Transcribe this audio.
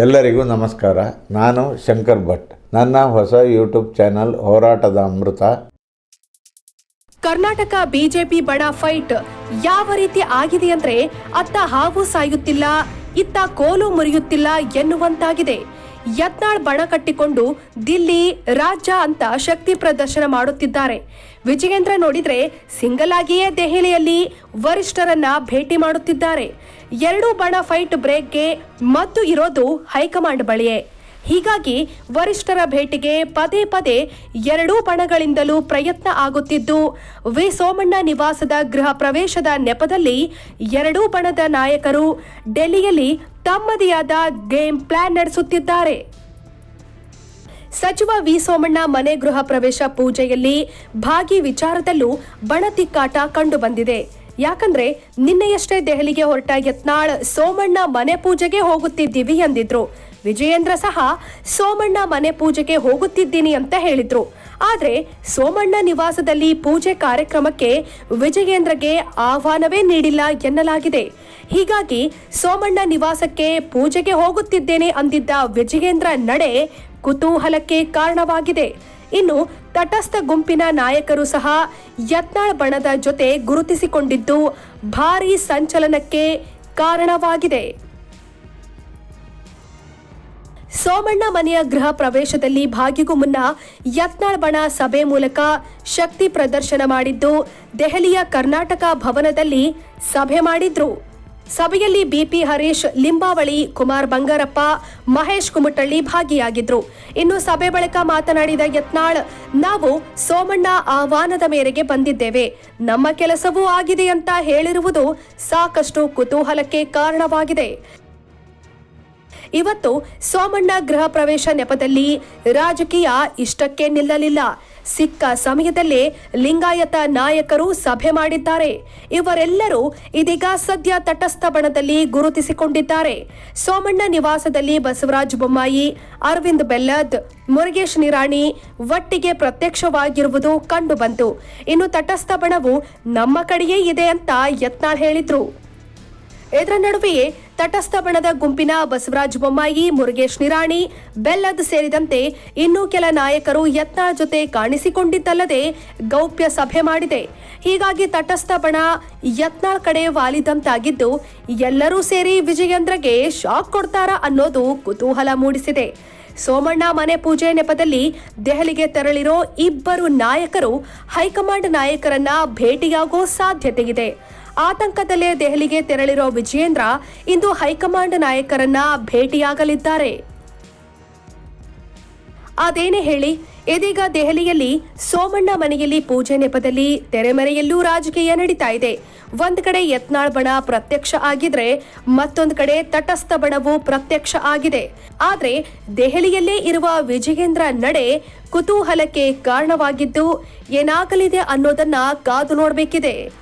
ಎಲ್ಲರಿಗೂ ನಮಸ್ಕಾರ. ನಾನು ಶಂಕರ್ ಭಟ್. ನನ್ನ ಹೊಸ ಯೂಟ್ಯೂಬ್ ಚಾನಲ್ ಹೋರಾಟದ ಅಮೃತ. ಕರ್ನಾಟಕ ಬಿಜೆಪಿ ಬಡ ಫೈಟ್ ಯಾವ ರೀತಿ ಆಗಿದೆ ಅಂದ್ರೆ ಅತ್ತ ಹಾವು ಸಾಯುತ್ತಿಲ್ಲ, ಇತ್ತ ಕೋಲು ಮುರಿಯುತ್ತಿಲ್ಲ ಎನ್ನುವಂತಾಗಿದೆ. ಯತ್ನಾಳ್ ಬಣ ಕಟ್ಟಿಕೊಂಡು ದಿಲ್ಲಿ ರಾಜ್ಯ ಅಂತ ಶಕ್ತಿ ಪ್ರದರ್ಶನ ಮಾಡುತ್ತಿದ್ದಾರೆ. ವಿಜಯೇಂದ್ರ ನೋಡಿದ್ರೆ ಸಿಂಗಲ್ ಆಗಿಯೇ ದೆಹಲಿಯಲ್ಲಿ ವರಿಷ್ಠರನ್ನ ಭೇಟಿ ಮಾಡುತ್ತಿದ್ದಾರೆ. ಎರಡೂ ಬಣ ಫೈಟ್ ಬ್ರೇಕ್ಗೆ ಮದ್ದು ಇರೋದು ಹೈಕಮಾಂಡ್ ಬಳಿಯೇ. ಹೀಗಾಗಿ ವರಿಷ್ಠರ ಭೇಟಿಗೆ ಪದೇ ಪದೇ ಎರಡೂ ಬಣಗಳಿಂದಲೂ ಪ್ರಯತ್ನ ಆಗುತ್ತಿದ್ದು, ವಿ ಸೋಮಣ್ಣ ನಿವಾಸದ ಗೃಹ ಪ್ರವೇಶದ ನೆಪದಲ್ಲಿ ಎರಡೂ ಬಣದ ನಾಯಕರು ಡೆಲ್ಲಿಯಲ್ಲಿ ತಮ್ಮದೇ ಆದ ಗೇಮ್ ಪ್ಲಾನ್ ನಡೆಸುತ್ತಿದ್ದಾರೆ. ಸಚಿವ ವಿ ಸೋಮಣ್ಣ ಮನೆ ಗೃಹ ಪ್ರವೇಶ ಪೂಜೆಯಲ್ಲಿ ಭಾಗಿ ವಿಚಾರದಲ್ಲೂ ಬಣತಿಕ್ಕಾಟ ಕಂಡುಬಂದಿದೆ ಯಾಕಂದ್ರೆ ನಿನ್ನೆಯಷ್ಟೇ ದೆಹಲಿಗೆ ಹೊರಟ ಯತ್ನಾಳ್ ಸೋಮಣ್ಣ ಮನೆ ಪೂಜೆಗೆ ಹೋಗುತ್ತಿದ್ದೀವಿ ಎಂದಿದ್ರು. ವಿಜಯೇಂದ್ರ ಸಹ ಸೋಮಣ್ಣ ಮನೆ ಪೂಜೆಗೆ ಹೋಗುತ್ತಿದ್ದೀನಿ ಅಂತ ಹೇಳಿದ್ರು. ಆದ್ರೆ ಸೋಮಣ್ಣ ನಿವಾಸದಲ್ಲಿ ಪೂಜೆ ಕಾರ್ಯಕ್ರಮಕ್ಕೆ ವಿಜಯೇಂದ್ರಗೆ ಆಹ್ವಾನವೇ ನೀಡಿಲ್ಲ ಎನ್ನಲಾಗಿದೆ. ಹೀಗಾಗಿ ಸೋಮಣ್ಣ ನಿವಾಸಕ್ಕೆ ಪೂಜೆಗೆ ಹೋಗುತ್ತಿದ್ದೇನೆ ಅಂದಿದ್ದ ವಿಜಯೇಂದ್ರ ನಡೆ ಕುತೂಹಲಕ್ಕೆ ಕಾರಣವಾಗಿದೆ. ಇನ್ನು ತಟಸ್ಥ ಗುಂಪಿನ ನಾಯಕರು ಸಹ ಯತ್ನಾಳ್ ಬಣದ ಜೊತೆ ಗುರುತಿಸಿಕೊಂಡಿದ್ದು ಭಾರೀ ಸಂಚಲನಕ್ಕೆ ಕಾರಣವಾಗಿದೆ. ಸೋಮಣ್ಣ ಮನೆಯ ಗೃಹ ಪ್ರವೇಶದಲ್ಲಿ ಭಾಗಿಗೂ ಮುನ್ನ ಯತ್ನಾಳ್ ಬಣ ಸಭೆ ಮೂಲಕ ಶಕ್ತಿ ಪ್ರದರ್ಶನ ಮಾಡಿದ್ದು, ದೆಹಲಿಯ ಕರ್ನಾಟಕ ಭವನದಲ್ಲಿ ಸಭೆ ಮಾಡಿದ್ರು. ಸಭೆಯಲ್ಲಿ ಬಿಪಿ ಹರೀಶ್, ಲಿಂಬಾವಳಿ, ಕುಮಾರ್ ಬಂಗಾರಪ್ಪ, ಮಹೇಶ್ ಕುಮಟಳ್ಳಿ ಭಾಗಿಯಾಗಿದ್ರು. ಇನ್ನು ಸಭೆ ಬಳಿಕ ಮಾತನಾಡಿದ ಯತ್ನಾಳ್, ನಾವು ಸೋಮಣ್ಣ ಆಹ್ವಾನದ ಮೇರೆಗೆ ಬಂದಿದ್ದೇವೆ. ನಮ್ಮ ಕೆಲಸವೂ ಆಗಿದೆ ಅಂತ ಹೇಳಿರುವುದು ಸಾಕಷ್ಟು ಕುತೂಹಲಕ್ಕೆ ಕಾರಣವಾಗಿದೆ. ಇವತ್ತು ಸೋಮಣ್ಣ ಗೃಹ ಪ್ರವೇಶ ನೆಪದಲ್ಲಿ ರಾಜಕೀಯ ಇಷ್ಟಕ್ಕೆ ನಿಲ್ಲಲಿಲ್ಲ. ಸಿಕ್ಕ ಸಮಯದಲ್ಲೇ ಲಿಂಗಾಯತ ನಾಯಕರು ಸಭೆ ಮಾಡಿದ್ದಾರೆ. ಇವರೆಲ್ಲರೂ ಇದೀಗ ಸದ್ಯ ತಟಸ್ಥ ಬಣದಲ್ಲಿ ಗುರುತಿಸಿಕೊಂಡಿದ್ದಾರೆ. ಸೋಮಣ್ಣ ನಿವಾಸದಲ್ಲಿ ಬಸವರಾಜ ಬೊಮ್ಮಾಯಿ, ಅರವಿಂದ್ ಬೆಲ್ಲದ್, ಮುರುಗೇಶ್ ನಿರಾಣಿ ಒಟ್ಟಿಗೆ ಪ್ರತ್ಯಕ್ಷವಾಗಿರುವುದು ಕಂಡುಬಂತು. ಇನ್ನು ತಟಸ್ಥ ಬಣವು ನಮ್ಮ ಕಡೆಯೇ ಇದೆ ಅಂತ ಯತ್ನಾಳ್ ಹೇಳಿದ್ರು. ಇದರ ನಡುವೆಯೇ ತಟಸ್ಥ ಬಣದ ಗುಂಪಿನ ಬಸವರಾಜ ಬೊಮ್ಮಾಯಿ, ಮುರುಗೇಶ್ ನಿರಾಣಿ, ಬೆಲ್ಲದ್ ಸೇರಿದಂತೆ ಇನ್ನೂ ಕೆಲ ನಾಯಕರು ಯತ್ನ ಜೊತೆ ಕಾಣಿಸಿಕೊಂಡಿದ್ದಲ್ಲದೆ ಗೌಪ್ಯ ಸಭೆ ಮಾಡಿದೆ. ಹೀಗಾಗಿ ತಟಸ್ಥ ಬಣ ಯತ್ನಾಳ್ ಕಡೆ ವಾಲಿದಂತಾಗಿದ್ದು, ಎಲ್ಲರೂ ಸೇರಿ ವಿಜಯೇಂದ್ರಗೆ ಶಾಕ್ ಕೊಡ್ತಾರಾ ಅನ್ನೋದು ಕುತೂಹಲ ಮೂಡಿಸಿದೆ. ಸೋಮಣ್ಣ ಮನೆ ಪೂಜೆ ನೆಪದಲ್ಲಿ ದೆಹಲಿಗೆ ತೆರಳಿರೋ ಇಬ್ಬರು ನಾಯಕರು ಹೈಕಮಾಂಡ್ ನಾಯಕರನ್ನ ಭೇಟಿಯಾಗೋ ಸಾಧ್ಯತೆ ಇದೆ ಆತಂಕದಲ್ಲೇ ದೆಹಲಿಗೆ ತೆರಳಿರೋ ವಿಜಯೇಂದ್ರ ಇಂದು ಹೈಕಮಾಂಡ್ ನಾಯಕರನ್ನ ಭೇಟಿಯಾಗಲಿದ್ದಾರೆ. ಅದೇನೇ ಹೇಳಿ, ಇದೀಗ ದೆಹಲಿಯಲ್ಲಿ ಸೋಮಣ್ಣ ಮನೆಯಲ್ಲಿ ಪೂಜೆ ನೆಪದಲ್ಲಿ ತೆರೆಮರೆಯಲ್ಲೂ ರಾಜಕೀಯ ನಡೀತಾ ಇದೆ. ಒಂದ್ ಕಡೆ ಯತ್ನಾಳ್ ಬಣ ಪ್ರತ್ಯಕ್ಷ ಆಗಿದ್ರೆ, ಮತ್ತೊಂದು ಕಡೆ ತಟಸ್ಥ ಬಣವು ಪ್ರತ್ಯಕ್ಷ ಆಗಿದೆ. ಆದ್ರೆ, ದೆಹಲಿಯಲ್ಲೇ ಇರುವ ವಿಜಯೇಂದ್ರ ನಡೆ ಕುತೂಹಲಕ್ಕೆ ಕಾರಣವಾಗಿದ್ದು ಏನಾಗಲಿದೆ ಅನ್ನೋದನ್ನ ಕಾದು ನೋಡಬೇಕಿದೆ.